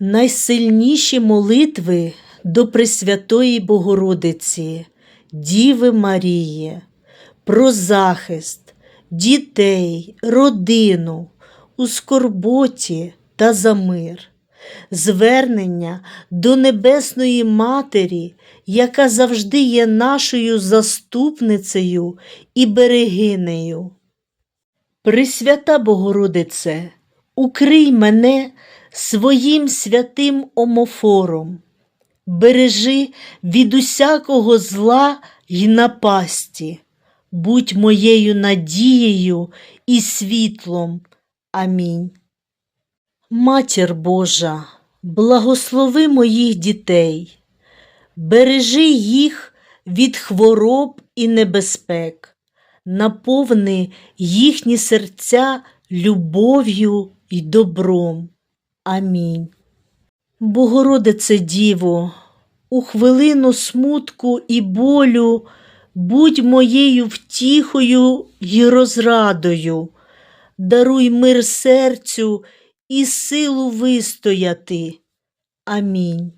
Найсильніші молитви до Пресвятої Богородиці, Діви Марії, про захист дітей, родину у скорботі та за мир, звернення до Небесної Матері, яка завжди є нашою заступницею і берегинею. Пресвята Богородице, укрий мене своїм святим омофором, бережи від усякого зла й напасті, будь моєю надією і світлом. Амінь. Матір Божа, благослови моїх дітей, бережи їх від хвороб і небезпек, наповни їхні серця любов'ю і добром. Амінь. Богородице Діво, у хвилину смутку і болю будь моєю втіхою й розрадою, даруй мир серцю і силу вистояти. Амінь.